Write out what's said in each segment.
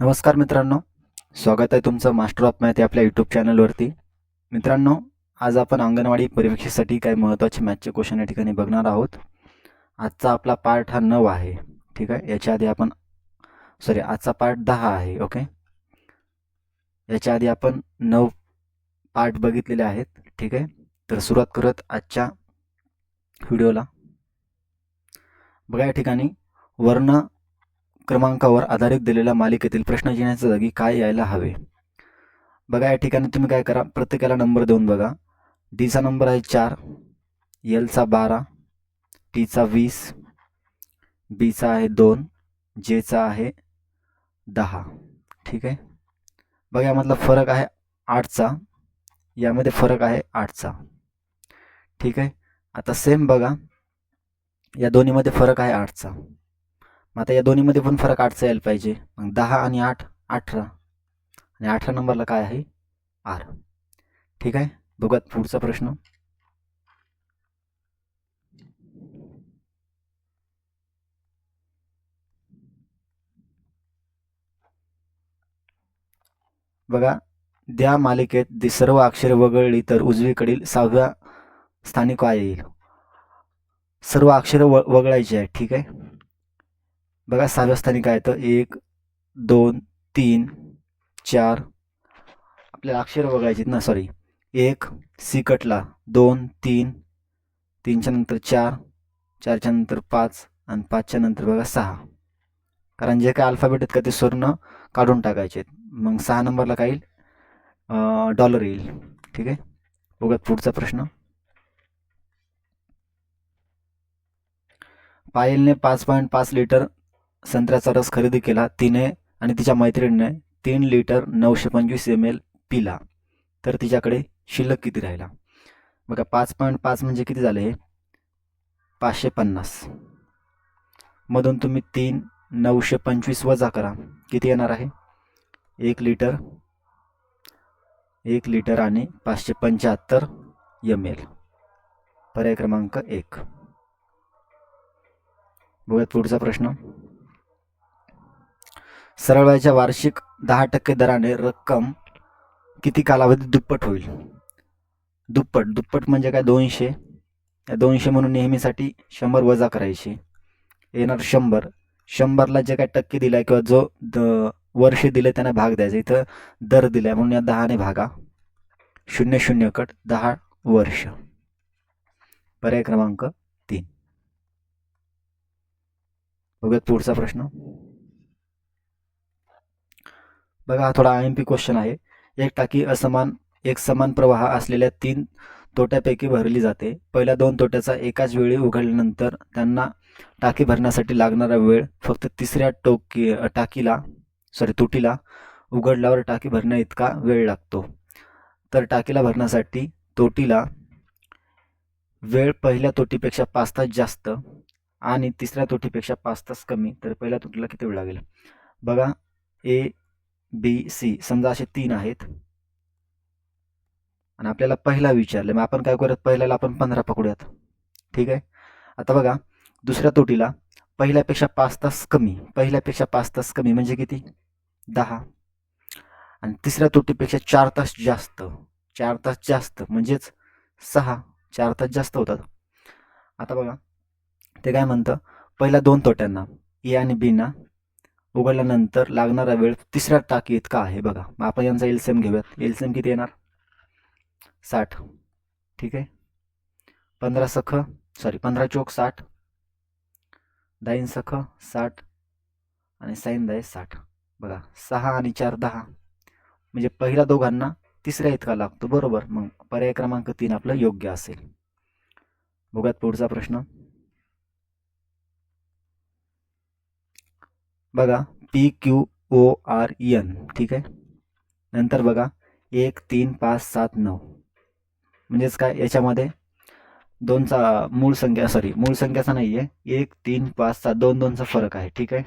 नमस्कार मित्रांनो. स्वागत आहे तुमचं मास्टर ऑफ मॅथ आपल्या यूट्यूब चॅनलवरती मित्रांनो आज आपण अंगणवाडी परीक्षेसाठी काही महत्त्वाचे मॅथचे क्वेश्चन या ठिकाणी बघणार आहोत. आजचा आपला पार्ट हा नऊ आहे ठीक आहे? याच्या आधी आपण सॉरी आजचा पार्ट दहा आहे ओके याच्या आधी आपण नऊ पार्ट बघितलेले आहेत ठीक आहे? तर सुरुवात करत आजच्या व्हिडिओला बघा या ठिकाणी वर्ण क्रमांकावर आधारित दिलेल्या मालिकेतील प्रश्न जिण्याच्या जागी काय यायला हवे? बघा या ठिकाणी तुम्ही काय करा प्रत्येकाला नंबर देऊन बघा. डीचा नंबर आहे चार एलचा बारा टीचा वीस बीचा आहे दोन जेचा आहे दहा. ठीक आहे? बघा यामधला फरक आहे आठचा यामध्ये फरक आहे आठचा ठीक आहे? आता सेम बघा. या दोन्हीमध्ये फरक आहे आठचा मग आता या दोन्हीमध्ये पण फरक आठचा यायला पाहिजे. मग दहा आणि आठ अठरा. आणि अठरा नंबरला काय आहे? आर. ठीक आहे? बघूयात पुढचा प्रश्न. बघा द्या मालिकेत दी सर्व अक्षरे वगळली तर उजवीकडील सहाव्या स्थानी काय येईल? सर्व अक्षरे व वगळायची आहे ठीक आहे? बघा सहाव्या स्थानी काय येतं? एक दोन तीन चार. आपल्याला अक्षर बघायचे ना सॉरी एक सिकटला दोन तीन. तीनच्या नंतर चार चारच्या नंतर पाच आणि पाचच्या नंतर बघा सहा. कारण जे काय अल्फाबेट आहेत का ते स्वर्ण काढून टाकायचे आहेत. मग सहा नंबरला काय येईल? डॉलर येईल. ठीक आहे? बघा पुढचा प्रश्न. पायलने पाच पॉईंट पाच लिटर संत्र्याचा रस खरेदी केला. तिने आणि तिच्या मैत्रिणीने तीन लिटर नऊशे पंचवीस एम एल पिला. तर तिच्याकडे शिल्लक किती राहिला? बघा पाच पॉईंट पाच म्हणजे किती झाले? हे पाचशे पन्नास. मधून तुम्ही तीन नऊशे पंचवीस वजा करा. किती येणार आहे? एक लिटर एक लिटर आणि पाचशे पंच्याहत्तर एम एल पर्याय क्रमांक एक. बघूयात पुढचा प्रश्न. सरळ व्याजाच्या वार्षिक दहा टक्के दराने रक्कम किती कालावधीत दुप्पट होईल? दुप्पट. दुप्पट म्हणजे काय? दोनशे. या दोनशे म्हणून नेहमीसाठी शंभर वजा करायचे. येणार शंभर. शंभरला जे काय टक्के दिलाय किंवा जो द वर्ष दिले त्यांना भाग द्यायचा. इथं दर दिलाय म्हणून या दहाने भागा. शून्य शून्य कट दहा वर्ष. पर्याय क्रमांक तीन. बघूयात पुढचा प्रश्न. बघा हा थोडा आय एम पी क्वेश्चन आहे. एक टाकी असमान एक समान प्रवाह असलेल्या तीन तोट्यापैकी भरली जाते. पहिल्या दोन तोट्याचा एकाच वेळी उघडल्यानंतर त्यांना टाकी भरण्यासाठी लागणारा वेळ फक्त तिसऱ्या टोकी टाकीला सॉरी तुटीला उघडल्यावर टाकी भरण्या इतका वेळ लागतो. तर टाकीला भरण्यासाठी तोटीला वेळ पहिल्या तोटीपेक्षा पाच तास जास्त आणि तिसऱ्या तोटीपेक्षा पाच तास कमी. तर पहिल्या तोटीला किती वेळ लागेल? बघा ए बी सी समजा असे तीन आहेत. आणि आपल्याला पहिला विचारले मग आपण काय करूयात? पहिल्याला आपण पंधरा पकडूयात. ठीक आहे? आता बघा दुसऱ्या तोटीला पहिल्यापेक्षा पाच तास कमी पहिल्यापेक्षा पाच तास कमी म्हणजे किती? दहा. आणि तिसऱ्या तोटीपेक्षा चार तास जास्त. चार तास जास्त म्हणजेच सहा. चार तास जास्त होतात. आता बघा ते काय म्हणतं? पहिल्या दोन तोट्यांना ए आणि बीना उघडल्यानंतर लागणारा वेळ तिसऱ्या टाकी इतका आहे बघा. मग आपण यांचा एलसीएम घेऊयात. एलसीएम किती येणार? साठ. ठीक आहे? पंधरा सख सॉरी पंधरा चोक साठ. दाईन सख साठ. आणि साईन दाय साठ. बघा सहा आणि चार दहा. म्हणजे पहिल्या दोघांना तिसऱ्या इतका लागतो. बरोबर? मग पर्याय क्रमांक तीन आपलं योग्य असेल. बघूयात पुढचा प्रश्न. बघा P Q O R N ठीक आहे? नंतर बघा एक तीन पाच सात नऊ. म्हणजेच काय? याच्यामध्ये दोनचा मूळ संख्या सॉरी मूळ संख्याचा नाही आहे एक तीन पाच सात दोन दोनचा फरक आहे ठीक आहे?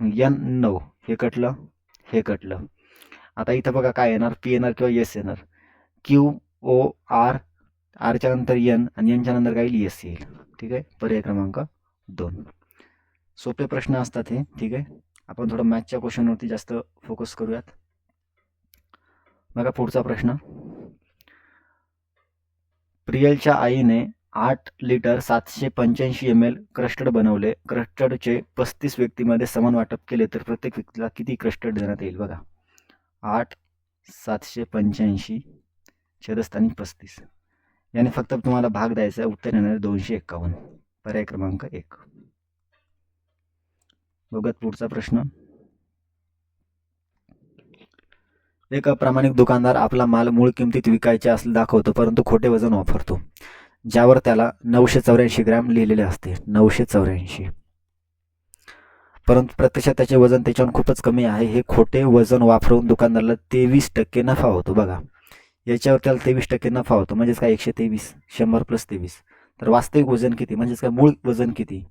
यन नऊ. हे कटलं हे कटलं. आता इथं बघा काय येणार? पी येणार किंवा एस येणार? क्यू ओ आर आरच्या नंतर यन आणि यनच्या नंतर काय? येईल येस येईल. ठीक आहे? पर्याय क्रमांक दोन. सोपे प्रश्न असतात हे ठीक आहे? आपण थोडं मॅथच्या क्वेश्चनवरती जास्त फोकस करूयात. बघा पुढचा प्रश्न. प्रियलच्या आईने आठ लिटर सातशे पंच्याऐंशी एम एल क्रस्टर्ड बनवले. क्रस्टर्डचे पस्तीस व्यक्तीमध्ये समान वाटप केले तर प्रत्येक व्यक्तीला किती क्रस्टर्ड देण्यात येईल बघा? आठ सातशे पंच्याऐंशी छेदस्थानी पस्तीस. याने फक्त तुम्हाला भाग द्यायचा आहे. उत्तर येणार दोनशे एक्कावन्न पर्याय क्रमांक एक. बघत पुढचा प्रश्न. एक अप्रामाणिक दुकानदार आपला माल मूळ किमतीत विकायचे असले दाखवतो परंतु खोटे वजन वापरतो ज्यावर त्याला नऊशे चौऱ्याऐंशी ग्रॅम लिहिलेले असते. नऊशे चौऱ्याऐंशी. परंतु प्रत्यक्षात त्याचे वजन त्याच्याहून खूपच कमी आहे. हे खोटे वजन वापरून दुकानदाराला तेवीस टक्के नफा होतो. बघा याच्यावर त्याला तेवीस टक्के नफा होतो. म्हणजेच काय? एकशे तेवीस. शंभर प्लस तेवीस. तर वास्तविक वजन किती? म्हणजेच काय? मूळ वजन किती?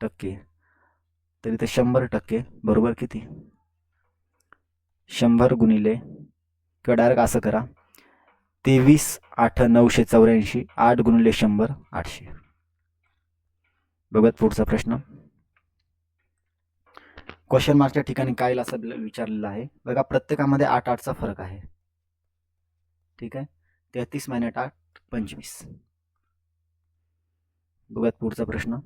टक्के. तर इथे शंभर टक्के बरोबर किती? शंभर गुणिले किंवा डायरेक्ट असं करा. तेवीस आठ नऊशे चौऱ्याऐंशी आठ गुणिले शंभर आठशे. बघत पुढचा प्रश्न. क्वेश्चन मार्कच्या ठिकाणी काय असं विचारलेलं आहे? बघा प्रत्येकामध्ये आठ आठचा फरक आहे. ठीक आहे? तेहतीस मायनट आठ पंचवीस. बघूयात पुढचा प्रश्न.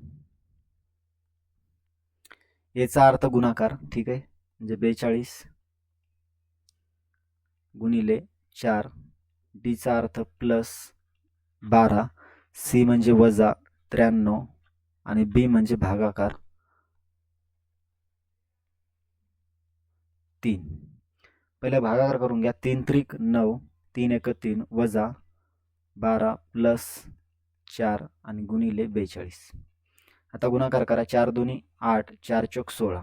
याचा अर्थ गुणाकार ठीक आहे? म्हणजे बेचाळीस गुणिले चार डीचा अर्थ प्लस बारा सी म्हणजे वजा त्र्याण्णव आणि बी म्हणजे भागाकार तीन. पहिले भागाकार करून घ्या. तीन त्रिक नऊ तीन एक तीन वजा बारा प्लस चार आणि गुणिले बेचाळीस. आता गुणाकार करा. चार दोन्ही आठ चार चौक सोळा.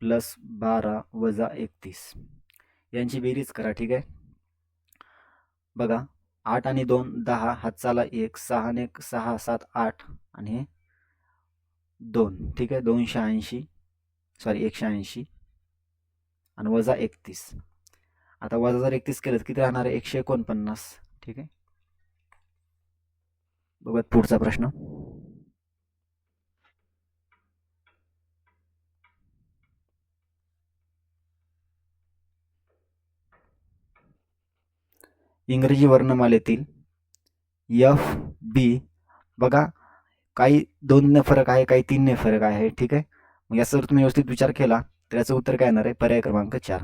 प्लस बारा वजा एकतीस. यांची बेरीज करा ठीक आहे? बघा आठ आणि दोन दहा हातचाला एक सहा आणि एक सहा सात आठ आणि हे दोन. ठीक आहे? दोनशे ऐंशी सॉरी एकशे ऐंशी आणि वजा एकतीस. आता वजा जर एकतीस केलं तर किती राहणार? आहे एकशे एकोणपन्नास. ठीक आहे? बघत पुढचा प्रश्न. इंग्रजी वर्णमालेतील यफ बी बघा काही दोनने फरक आहे काही तीनने फरक आहे ठीक आहे? मग याचा जर तुम्ही व्यवस्थित विचार केला तर याचं उत्तर काय येणार आहे? पर्याय क्रमांक चार.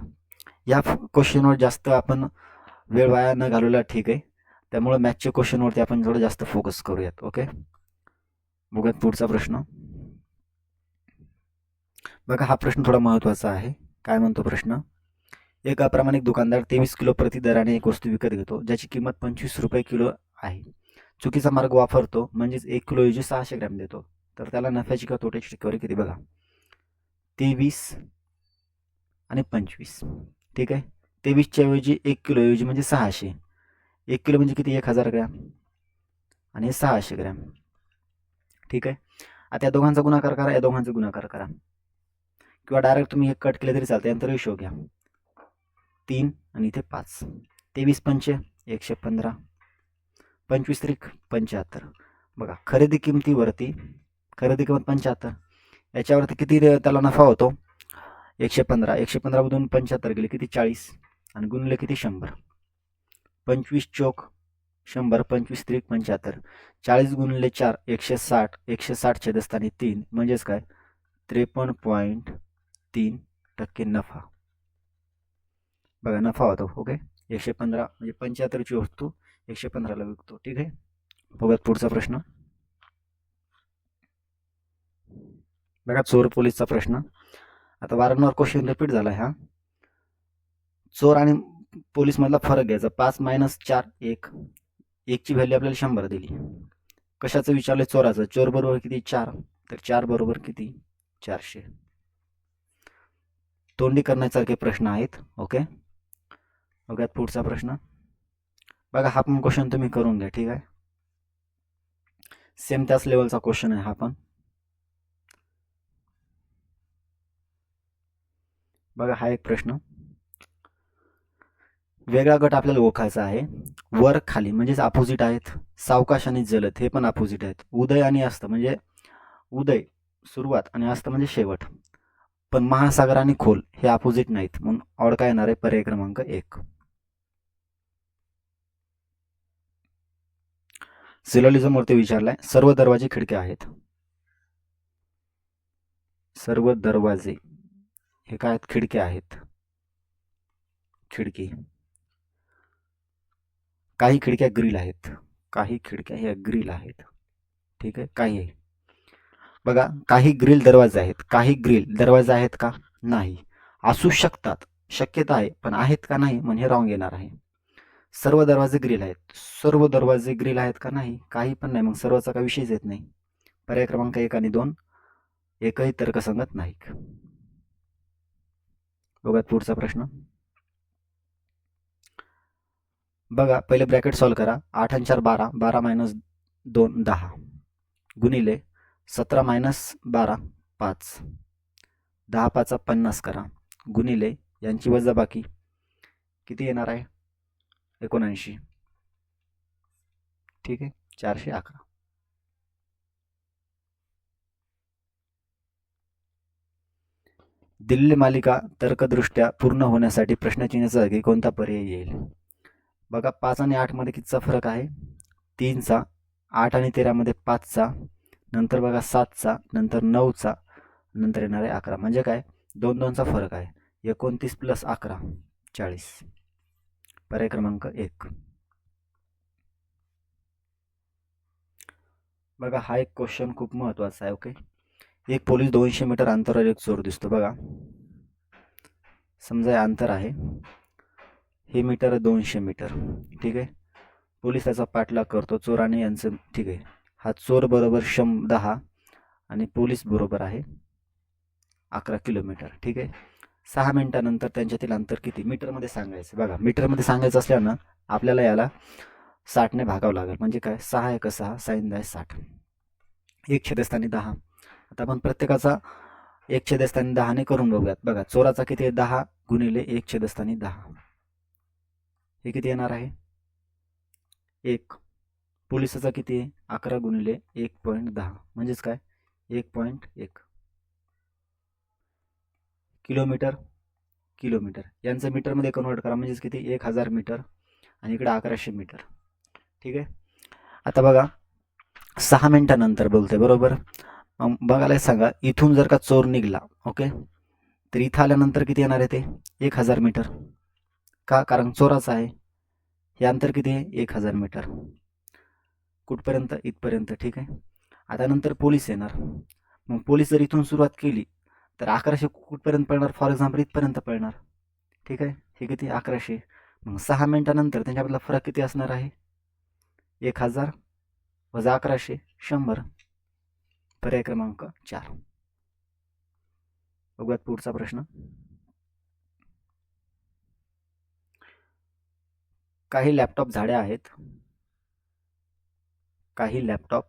या क्वेश्चनवर जास्त आपण वेळ वाया न घालवला ठीक आहे? त्यामुळे मॅथच्या क्वेश्चनवरती आपण थोडं जास्त फोकस करूयात ओके बघूयात पुढचा प्रश्न. बघा हा प्रश्न थोडा महत्त्वाचा आहे. काय म्हणतो प्रश्न? एक अप्रामाणिक दुकानदार तेवीस किलो प्रति दराने एक वस्तू विकत घेतो ज्याची किंमत पंचवीस रुपये किलो आहे. चुकीचा मार्ग वापरतो म्हणजेच एक किलो ऐवजी सहाशे ग्रॅम देतो. तर त्याला नफ्याची किंवा तोट्याची टक्केवारी किती बघा? तेवीस आणि पंचवीस. ठीक आहे? तेवीसच्या ऐवजी एक किलो ऐवजी म्हणजे सहाशे. एक किलो म्हणजे किती? एक हजार ग्रॅम. आणि सहाशे ग्रॅम. ठीक आहे? आता या दोघांचा गुणाकार करा या दोघांचा गुणाकार करा. किंवा डायरेक्ट तुम्ही हे कट केले तरी चालतं यानंतर रेशो घ्या. तीन आणि इथे पाच. तेवीस पंचे एकशे पंधरा. पंचवीस त्रिक पंच्याहत्तर. बघा खरेदी किमतीवरती खरेदी किंमत पंच्याहत्तर. याच्यावरती किती त्याला नफा होतो? एकशे पंधरा. एकशे पंधरामधून पंच्याहत्तर गेले किती? चाळीस. आणि गुणले किती? शंभर. पंचवीस चोक शंभर. पंचवीस त्रिक पंच्याहत्तर. चाळीस गुणले चार एकशे साठ. एकशे साठ छेदस्थानी तीन. म्हणजेच काय? त्रेपन्न पॉईंट तीन टक्के नफा. बघा नफा होतो ओके एकशे पंधरा म्हणजे पंच्याहत्तरची वस्तू एकशे पंधराला विकतो ठीक आहे? बघत पुढचा प्रश्न. बघा चोर पोलीसचा प्रश्न. आता वारंवार क्वेश्चन रिपीट झाला हा. चोर आणि पोलीसमधला फरक घ्यायचा. पाच मायनस चार एक. एकची व्हॅल्यू आपल्याला शंभर दिली. कशाचं विचारलं चोराचं. चोर बरोबर किती? चार. तर चार बरोबर किती? चारशे. तोंडी करण्यासारखे प्रश्न आहेत ओके बघा पुढचा प्रश्न. बघा हा पण क्वेश्चन तुम्ही करून घ्या ठीक आहे? सेम त्याच लेवलचा क्वेश्चन आहे हा पण. बघा हा एक प्रश्न. वेगळा गट आपल्याला ओळखायचा आहे. वर खाली म्हणजेच अपोजिट आहेत. सावकाश आणि जलद हे पण अपोजिट आहेत. उदय आणि अस्त म्हणजे उदय सुरुवात आणि अस्त म्हणजे शेवट. पण महासागर आणि खोल हे अपोजिट नाहीत. म्हणून ऑड काय येणार आहे पर्याय क्रमांक एक. सिलोलिझम वरती विचारलाय सर्व दरवाजे खिडक्या आहेत. सर्व दरवाजे हे काय आहेत? खिडक्या आहेत. खिडकी. काही खिडक्या ग्रिल आहेत. काही खिडक्या ह्या ग्रिल आहेत. ठीक आहे? काही आहे. बघा काही ग्रिल दरवाजे आहेत. काही ग्रिल दरवाजे आहेत का? नाही. असू शकतात. शक्यता आहे पण आहेत का नाही म्हणजे रॉंग येणार आहे. सर्व दरवाजे ग्रिल आहेत. सर्व दरवाजे ग्रिल आहेत का नाही काही पण नाही. मग सर्वचा काही विषयच येत नाही. पर्याय क्रमांक एक आणि दोन एकही तर्कसंगत नाही बघा पुढचा प्रश्न. बघा पहिले ब्रॅकेट सॉल्व करा. आठ आणि चार बारा. बारा मायनस दोन दहा. गुणिले सतरा मायनस बारा पाच. दहा पाचा पन्नास करा. गुणिले यांची वजाबाकी किती येणार आहे? एकोणऐंशी. ठीक आहे? चारशे अकरा. दिल्ली मालिका तर्कदृष्ट्या पूर्ण होण्यासाठी प्रश्नचिन्हाच्या जागी कोणता पर्याय येईल. बघा पाच आणि आठमध्ये कितीचा फरक आहे? तीनचा आठ आणि तेरामध्ये पाचचा नंतर बघा सातचा नंतर नऊचा नंतर येणार आहे अकरा. म्हणजे काय? दोन दोनचा फरक आहे. एकोणतीस प्लस अकरा चाळीस. पर्याय क्रमांक एक. बघा हा एक क्वेश्चन खूप महत्त्वाचा आहे ओके एक पोलीस दोनशे मीटर अंतरावर एक चोर दिसतो. बघा. समजा हे अंतर आहे. हे मीटर आहे दोनशे मीटर. ठीक आहे? पोलीस त्याचा पाठलाग करतो. चोराने यांचं ठीक आहे. हा चोर बरोबर शं दहा आणि पोलीस बरोबर आहे अकरा किलोमीटर. ठीक आहे? सहा मिनिटानंतर त्यांच्यातील अंतर किती? मीटरमध्ये सांगायचं. बघा मीटरमध्ये सांगायचं असल्यानं आपल्याला याला साठने भागावं लागेल. म्हणजे काय? सहा एक सहा साईन दहा साठ. एक छेदस्थानी दहा. आता आपण प्रत्येकाचा एक छेदस्थानी दहाने करून बघूयात. बघा चोराचा किती आहे? दहा गुणिले एक छेदस्थानी दहा. हे किती येणार आहे? एक. पोलिसाचा किती आहे? अकरा गुणिले एक पॉईंट दहा. म्हणजेच काय? एक पॉईंट एक. किलोमीटर? किलोमीटर. यांचं मीटरमध्ये कन्वर्ट करा. म्हणजेच किती? एक हजार मीटर. आणि इकडे अकराशे मीटर. ठीक आहे? आता बघा. सहा मिनटानंतर बोलते बरोबर? बघायला सांगा. इथून जर का चोर निघला ओके? तर इथं आल्यानंतर किती येणार आहे ते? एक हजार मीटर. का? कारण चोराचं आहे. हे अंतर किती आहे? एक हजार मीटर. कुठपर्यंत? इथपर्यंत. ठीक आहे? आता नंतर पोलीस येणार. मग पोलीस जर इथून सुरुवात केली तर अकराशे कुठपर्यंत पळणार? फॉर एक्झाम्पल इथपर्यंत पळणार. ठीक आहे? हे किती? अकराशे. मग सहा मिनटानंतर त्यांच्यामधला फरक किती असणार आहे? एक हजार वजा अकराशे शंभर. पर्याय क्रमांक चार. बघूयात पुढचा प्रश्न. काही लॅपटॉप झाडे आहेत. काही लॅपटॉप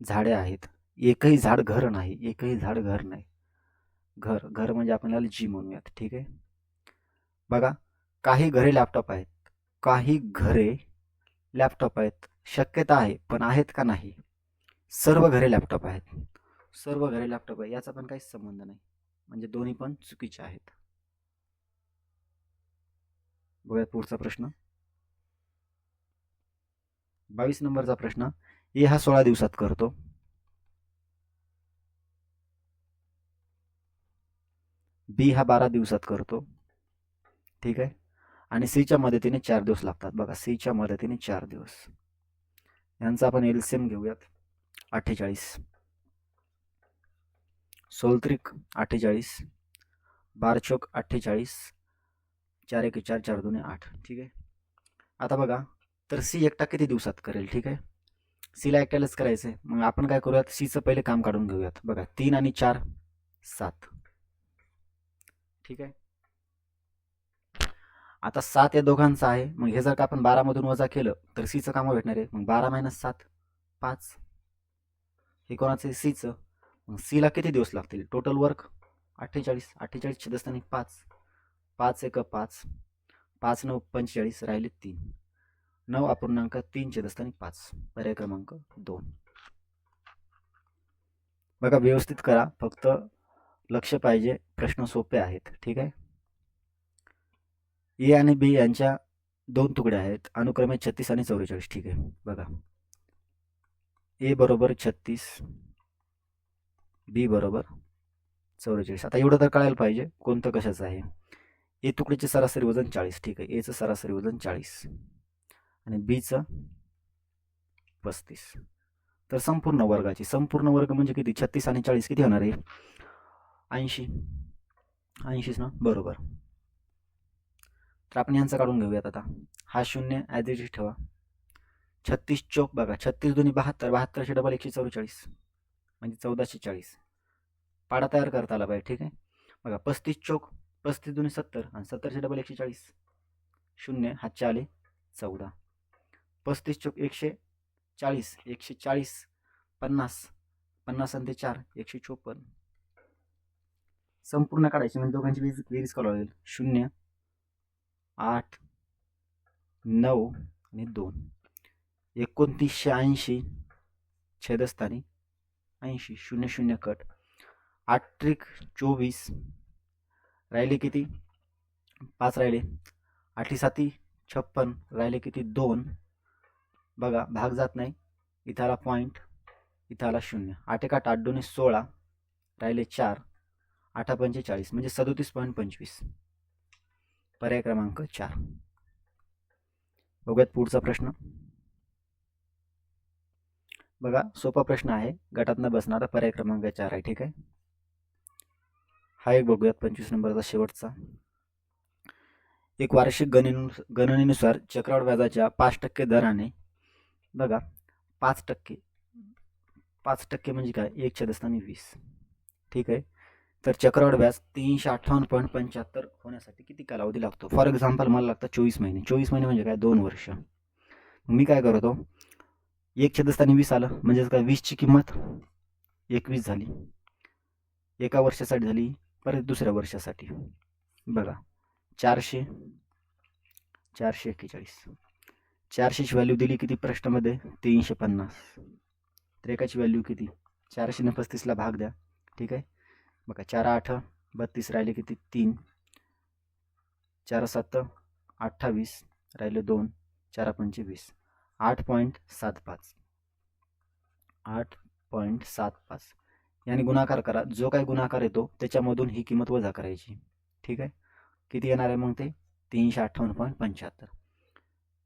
झाडे आहेत. एकही झाड घर नाही. एकही झाड घर नाही. घर घर म्हणजे आपण याला जी म्हणूयात. ठीक आहे? बघा काही घरे लॅपटॉप आहेत. काही घरे लॅपटॉप आहेत. शक्यता आहे पण आहेत का नाही? सर्व घरे लॅपटॉप आहेत. सर्व घरे लॅपटॉप आहे याचा पण काहीच संबंध नाही. म्हणजे दोन्ही पण चुकीचे आहेत. बघूयात पुढचा प्रश्न. बावीस नंबरचा प्रश्न. ए हा सोळा दिवसात करतो. बी हा बारा दिवसात करतो. ठीक आहे? आणि सीच्या मदतीने चार दिवस लागतात. बघा सीच्या मदतीने चार दिवस. यांचा आपण एलसीएम घेऊयात. अठ्ठेचाळीस. सोलत्रिक अठ्ठेचाळीस. बारचोक अठ्ठेचाळीस. चार एक चार चार दोन्ही आठ. ठीक आहे? आता बघा तर सी एकटा किती दिवसात करेल? ठीक आहे? सीला एकट्यालाच करायचं आहे मग आपण काय करूयात? सीचं पहिले काम काढून घेऊयात. बघा तीन आणि चार सात. ठीक आहे? आता सात या दोघांचं आहे. मग हे जर का आपण बारामधून वजा केलं तर सीचं कामं भेटणार आहे. मग बारा मायनस सात पाच. हे कोणाचं आहे? सीचं मग सीला किती दिवस लागतील? टोटल वर्क अठ्ठेचाळीस. अठ्ठेचाळीस छेदस्थानी पाच. पाच एक पाच. पाच नऊ पंचेचाळीस. राहिले तीन. नऊ अपूर्णांक तीन छेदस्थानी पाच. पर्याय क्रमांक दोन. बघा व्यवस्थित करा. फक्त लक्ष पाहिजे. प्रश्न सोपे आहेत. ठीक आहे? ए आणि बी यांच्या दोन तुकडे आहेत. अनुक्रमे छत्तीस आणि चौवेचाळीस ठीक आहे. बघा. ए बरोबर छत्तीस. बी बरोबर चौवेचाळीस आता एवढं तर कळायला पाहिजे. कोणतं कशाचं आहे? ए तुकडीचे सरासरी वजन चाळीस. ठीक आहे. एचं सरासरी वजन चाळीस. आणि बीचं पस्तीस. तर संपूर्ण वर्गाची संपूर्ण वर्ग म्हणजे किती? छत्तीस आणि चाळीस किती होणार आहे? ऐंशी. ऐंशीच ना? बरोबर. तर आपण यांचं काढून घेऊयात आता. हा शून्य ॲज ठेवा. छत्तीस चौक बघा. छत्तीस दोन्ही बहात्तर. बहात्तरशे डबल एकशे चौवेचाळीस म्हणजे चौदाशे चाळीस. पाडा तयार करता आला पाहिजे ठीक आहे? बघा पस्तीस चौक पस्तीस दोन्ही सत्तर आणि सत्तरशे डबल एकशे चाळीस. शून्य हातचे आले चौदा. पस्तीस चौक एकशे चाळीस एकशे चाळीस पन्नास पन्नास आणि ते चार एकशे चोपन्न. संपूर्ण काढायचे म्हणजे दोघांची वीज बेरीज करावं लागेल शून्य आठ नऊ आणि दोन. एकोणतीसशे ऐंशी छेदस्थानी ऐंशी शून्य शून्य कट. आठ त्रिक चोवीस. राहिले किती? पाच राहिले. आठी साती छप्पन. राहिले किती? दोन. बघा भाग जात नाही. इथं आला पॉईंट इथं आला शून्य. आठ एक आठ आठ दोन्ही सोळा राहिले चार आठा पंचेचाळीस म्हणजे सदोतीस पॉईंट पंचवीस. पर्याय क्रमांक चार. बघूयात पुढचा प्रश्न. बघा सोपा प्रश्न आहे. गटात न बसणारा पर्याय क्रमांक चार आहे ठीक आहे? हा एक बघूयात पंचवीस नंबरचा शेवटचा. एक वार्षिक गणने गणनेनुसार चक्रवाढ व्याजाच्या पाच टक्के दराने बघा पाच टक्के. पाच टक्के म्हणजे काय? एक छेदस्थानी वीस. ठीक आहे? तर चक्रवाढ व्याज तीनशे अठ्ठावन्न पॉईंट पंच्याहत्तर होण्यासाठी किती कालावधी लागतो? फॉर एक्झाम्पल मला लागतं चोवीस महिने. चोवीस महिने म्हणजे काय? दोन वर्ष. मी काय करतो? एक छेदस्थानी वीस आलं. म्हणजेच काय? वीसची किंमत एकवीस झाली. एका वर्षासाठी झाली परत दुसऱ्या वर्षासाठी. बघा. चारशे चारशे एक्केचाळीस. चारशेची व्हॅल्यू दिली किती प्रश्नामध्ये? तीनशे पन्नास तर एकाची व्हॅल्यू किती? चारशेने पस्तीसला भाग द्या. ठीक आहे? बघा चार आठ बत्तीस राहिले किती? तीन. चार सात अठ्ठावीस राहिले दोन. चार पंचे वीस आठ पॉईंट सात पाच. आठ पॉईंट सात पाच. याने गुणाकार करा. जो काही गुणाकार येतो त्याच्यामधून ही किंमत वजा करायची. ठीक आहे? किती येणार आहे मग ते? तीनशे अठ्ठावन्न पॉईंट पंच्याहत्तर.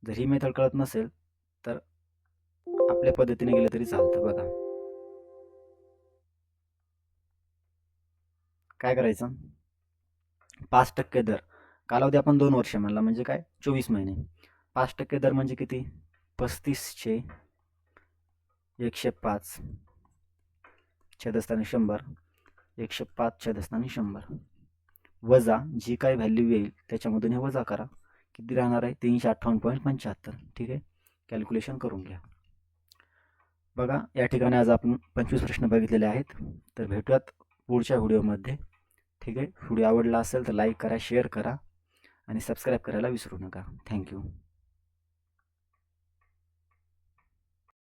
जर ही मेथड कळत नसेल तर आपल्या पद्धतीने गेलं तरी चालतं बघा. काय करायचं? पाच टक्के दर. कालावधी आपण दोन वर्ष म्हणला म्हणजे काय? चोवीस महिने. पाच टक्के दर म्हणजे किती? पस्तीसशे एकशे पाच. छेदस्थानी शंभर. एकशे पाच छेदस्थानी शंभर. वजा जी काय व्हॅल्यू येईल त्याच्यामधून हे वजा करा. किती राहणार आहे? तीनशे अठ्ठावन्न पॉईंट पंच्याहत्तर. ठीक आहे? कॅल्क्युलेशन करून घ्या. बघा या ठिकाणी आज आपण पंचवीस प्रश्न बघितलेले आहेत. तर भेटूयात पुढच्या व्हिडिओमध्ये. ठीक आहे? व्हिडिओ आवडला असेल तर लाईक करा शेअर करा आणि सबस्क्राईब करायला विसरू नका. थँक्यू